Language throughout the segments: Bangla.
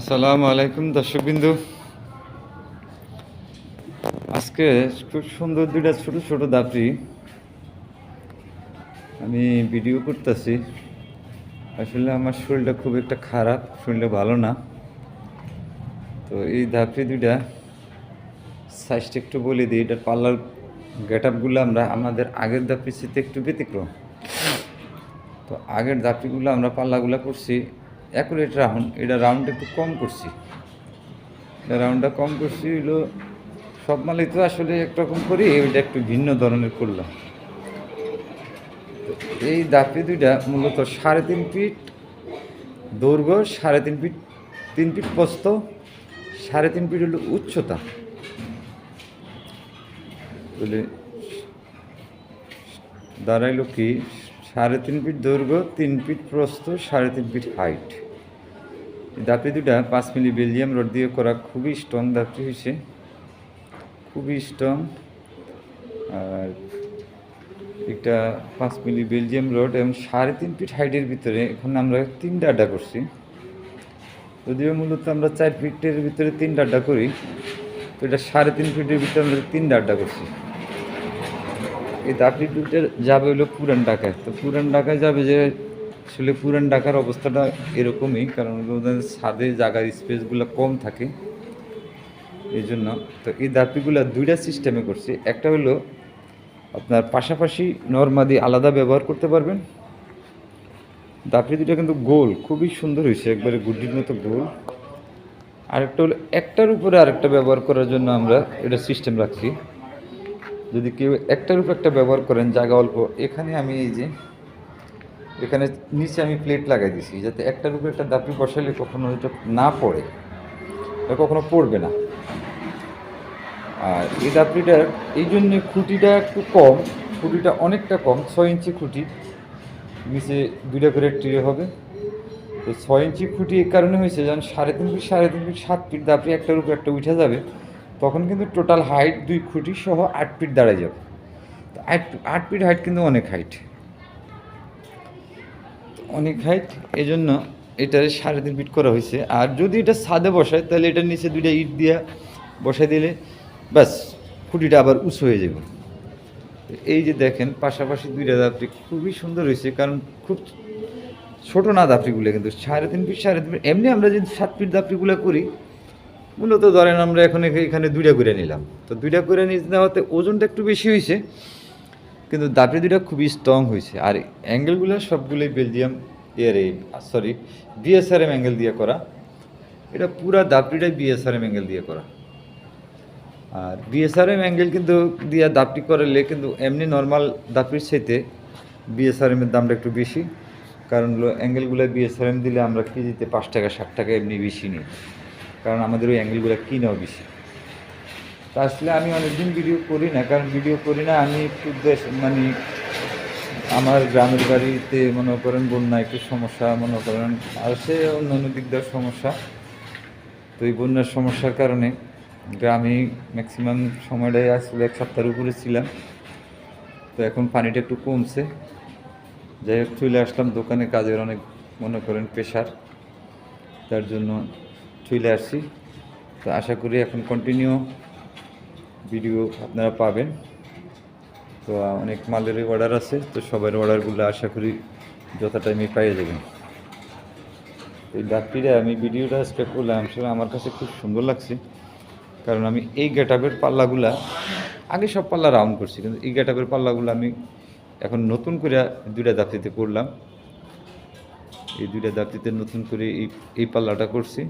আসসালামু আলাইকুম, দর্শকবিন্দু। আজকে খুব সুন্দর দুইটা ছোট ছোট দাপড়ি আমি ভিডিও করতেছি। আসলে আমার শরীরটা খুব একটা খারাপ, শরীরটা ভালো না। তো এই দাপড়ি দুইটা সাইজটা একটু বলে দিই, এটার পাল্লার গেট আপগুলো আমরা আমাদের আগের দাপড়ির সাথে একটু ব্যতিক্রম। তো আগের দাপড়িগুলো আমরা পাল্লাগুলো করছি অ্যাকুরেট রাউন্ড এটা রাউন্ড একটু কম করছি। এটা রাউন্ডটা কম করছি হলো সব মালই তো আসলে একরকম করি এটা একটু ভিন্ন ধরনের করলাম। এই দাপড়ি দুইটা মূলত সাড়ে তিন ফিট দৈর্ঘ্য, সাড়ে তিন ফিট তিন ফিট প্রস্থ, সাড়ে তিন ফিট হলো উচ্চতা। বলে দাঁড়াইলো কি, সাড়ে তিন ফিট দৈর্ঘ্য, তিন ফিট প্রস্থ, সাড়ে তিন ফিট হাইট। দাপড়ি দুটা পাঁচ মিলি বেলজিয়াম রড দিয়ে করা খুবই স্ট্রং দাপড়ি হয়েছে। খুবই স্ট্রং। আর একটা পাঁচ মিলি বেলজিয়াম রড এবং সাড়ে তিন ফিট হাইটের ভিতরে এখন আমরা তিনটা আড্ডা করছি। যদিও মূলত আমরা চার ফিটের ভিতরে তিনটা আড্ডা করি, তো এটা সাড়ে তিন ফিটের ভিতরে আমরা তিনটা আড্ডা করছি। এই দাপড়ি দুটো যাবে হলো পুরান ঢাকায়। তো পুরান ঢাকায় যাবে যে আসলে পুরান ঢাকার অবস্থাটা এরকমই, কারণ ছাদে জায়গার স্পেসগুলো কম থাকে। এই জন্য তো এই দাপড়িগুলো দুইটা সিস্টেমে করছি। একটা হলো আপনার পাশাপাশি নর্মাদি আলাদা ব্যবহার করতে পারবেন। দাপড়ি দুটো কিন্তু গোল, খুবই সুন্দর হয়েছে, একবারে গুড্ডির মতো গোল। আরেকটা হলো একটার উপরে আরেকটা ব্যবহার করার জন্য আমরা এটা সিস্টেম রাখছি। যদি কেউ একটার উপর একটা ব্যবহার করেন, জায়গা অল্প। এখানে আমি এই যে এখানে নিচে আমি প্লেট লাগাই দিছি, যাতে একটার উপর একটা দাপড়ি বসালে কখনো এটা না পড়ে, বা কখনো পড়বে না। আর এই দাপড়িটার এই জন্যে খুঁটিটা একটু কম, খুঁটিটা অনেকটা কম, ছয় ইঞ্চি খুঁটি, নিচে দুইটা করে ট্রে হবে। তো ছয় ইঞ্চি খুঁটি এই কারণে হয়েছে যেমন সাড়ে তিন ফিট, সাড়ে তিন ফিট, সাত ফিট দাপড়ি একটার উপর একটা উঠে যাবে, তখন কিন্তু টোটাল হাইট দুই খুঁটি সহ আট ফিট দাঁড়ায় যাবে। আট আট ফিট হাইট কিন্তু অনেক হাইট অনেক হাইট এই জন্য এটার সাড়ে তিন ফিট করা হয়েছে আর যদি এটা ছাদে বসায়, তাহলে এটার নিচে দুইটা ইট দিয়া বসাই দিলে ব্যাস, খুঁটিটা আবার উঁচু হয়ে যাবে। এই যে দেখেন, পাশাপাশি দুইটা দাপড়ি খুবই সুন্দর হয়েছে কারণ খুব ছোটো না দাপড়িগুলো কিন্তু সাড়ে তিন ফিট সাড়ে তিন ফিট এমনি আমরা যদি সাত ফিট দাপড়িগুলো করি, মূলত ধরেন আমরা এখন এখা- এখানে দুইটা করে নিলাম। তো দুইটা করে নিয়ে নেওয়াতে ওজনটা একটু বেশি হয়েছে কিন্তু দাপড়ি দুইটা খুবই স্ট্রং হয়েছে আর অ্যাঙ্গেলগুলো সবগুলোই বেলজিয়াম এর এই সরি বিএসআরএম অ্যাঙ্গেল দিয়ে করা। এটা পুরা দাপড়িটাই বিএসআরএম অ্যাঙ্গেল দিয়ে করা। আর বিএসআরএম অ্যাঙ্গেল কিন্তু দিয়ে দাপটি করলে কিন্তু এমনি নর্মাল দাপটির চাইতে বিএসআরএম এর দামটা একটু বেশি। কারণ অ্যাঙ্গেলগুলো বিএসআরএম দিলে আমরা কেজিতে পাঁচ টাকা, ষাট টাকা এমনি বেশি নিই। কারণ আমাদের ওই অ্যাঙ্গেলগুলো কিনাও বেশি। তা আসলে আমি অনেকদিন ভিডিও করি না, কারণ ভিডিও করি না, আমি একটু দেশ মানে আমার গ্রামের বাড়িতে মনে করেন বন্যা, একটু সমস্যা মনে করেন, আর সে অন্য অন্য দিক দেওয়ার সমস্যা। তো এই বন্যার সমস্যার কারণে গ্রামে ম্যাক্সিমাম সময়টাই আসলে এক সপ্তাহের উপরে ছিলাম। তো এখন পানিটা একটু কমছে। যাই হোক, চলে আসলাম দোকানে, কাজের অনেক মনে করেন প্রেশার তার জন্য চলে আসছি। তো আশা করি এখন কন্টিনিউ ভিডিও আপনারা পাবেন। তো অনেক মালেরই অর্ডার আছে, তো সবার অর্ডারগুলো আশা করি যথা টাইমে পাইয়ে যাবেন। এই ডাকটিটা আমি ভিডিওটা আজকে করলাম, আসলে আমার কাছে খুব সুন্দর লাগছে। কারণ আমি এই গেটআপের পাল্লাগুলা আগে সব পাল্লা রাউন্ড করছি, কিন্তু এই গেটআপের পাল্লাগুলো আমি এখন নতুন করে দুইটা দাপতিতে করলাম। এই দুইটা দাপতিতে নতুন করে এই এই পাল্লাটা করছি।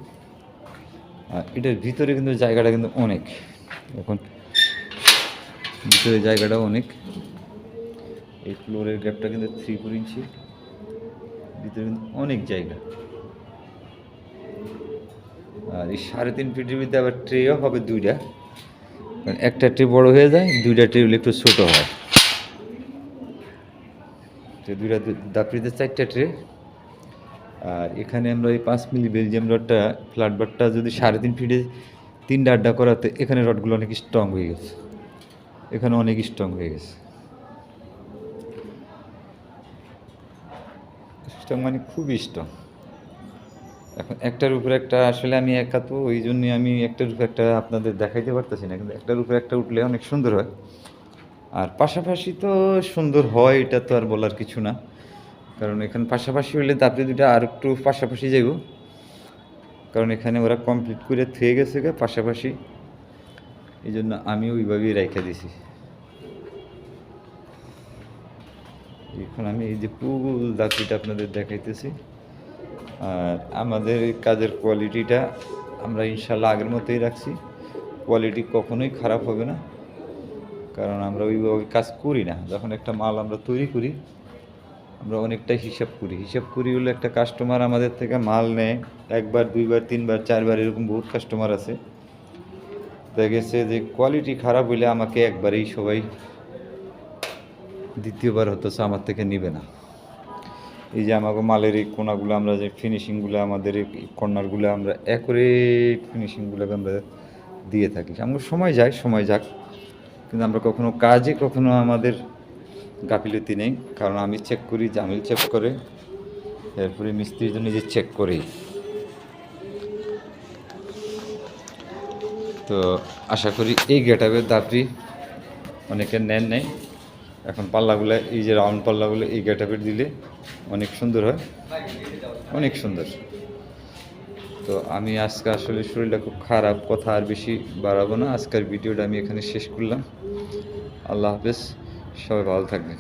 আর এটার ভিতরে কিন্তু জায়গাটা কিন্তু অনেক। এখন ভিতরে জায়গাটা অনেক। এই ফ্লোরের গ্যাপটা কিন্তু থ্রি ফোর ইঞ্চি ভিতরে কিন্তু অনেক জায়গা। আর এই সাড়ে তিন ফিটের ভিতরে আবার ট্রেও হবে দুইটা। একটা ট্রে বড় হয়ে যায়, দুইটা ট্রে একটু ছোট হয়। তো দুইটা দাপড়িতে চারটা ট্রে আর এখানে আমরা এই পাঁচ মিলি বেলজিয়াম রডটা ফ্ল্যাট বারটা যদি সাড়ে তিন ফিটে তিনটা আড্ডা করাতে, এখানে রডগুলো অনেক স্ট্রং হয়ে গেছে। এখানে অনেক স্ট্রং হয়ে গেছে। স্ট্রং মানে খুবই স্ট্রং। এখন একটার উপরে একটা আসলে আমি একা তো ওই জন্যই আমি একটার উপরে একটা আপনাদের দেখাইতে পারতেছি না, কিন্তু একটার উপরে একটা উঠলে অনেক সুন্দর হয়। আর পাশাপাশি তো সুন্দর হয়, এটা তো আর বলার কিছু না। কারণ এখানে পাশাপাশি হলে তাপরে দুটা আর একটু পাশাপাশি যাইব। কারণ এখানে ওরা কমপ্লিট করে থুয়ে গেছে পাশাপাশি। এই জন্য আমি ওইভাবেই রেখে দিছি। এখন আমি এই যে পুল দাঁতিটা আপনাদের দেখাইতেছি, আর আমাদের কাজের কোয়ালিটিটা আমরা ইনশাল্লাহ আগের মতোই রাখছি। কোয়ালিটি কখনোই খারাপ হবে না, কারণ আমরা ওইভাবে কাজ করি না। যখন একটা মাল আমরা তৈরি করি, আমরা অনেকটাই হিসাব করি। হিসাব করি হলে একটা কাস্টমার আমাদের থেকে মাল নেয়, একবার, দুইবার, তিনবার, চারবার এরকম বহুত কাস্টমার আছে। দেখা গেছে যে কোয়ালিটি খারাপ হইলে আমাকে একবারেই সবাই দ্বিতীয়বার হতো আমার থেকে নিবে না। এই যে আমাকে মালের এই কোনাগুলো আমরা যে ফিনিশিংগুলো আমাদের এই কর্নারগুলো আমরা অ্যাকুরেট ফিনিশিংগুলোকে আমরা দিয়ে থাকি। আমার সময় যায়, সময় যাক। কিন্তু আমরা কখনো কাজে কখনো আমাদের গাফিলতি নেই। কারণ আমি চেক করি, জামিল চেক করে। এরপরে মিস্ত্রি তো নিজে চেক করি। তো আশা করি এই গেটাপের দাবি অনেকে নেন নেই। এখন পাল্লাগুলো, এই যে রাউন্ড পাল্লাগুলো, এই গেটাপের দিলে অনেক সুন্দর হয়। অনেক সুন্দর। তো আমি আজকে আসলে শরীরটা খুব খারাপ, কথা আর বেশি বাড়াবো না। আজকের ভিডিওটা আমি এখানে শেষ করলাম। আল্লাহ হাফেজ, সবাই ভালো থাকবেন।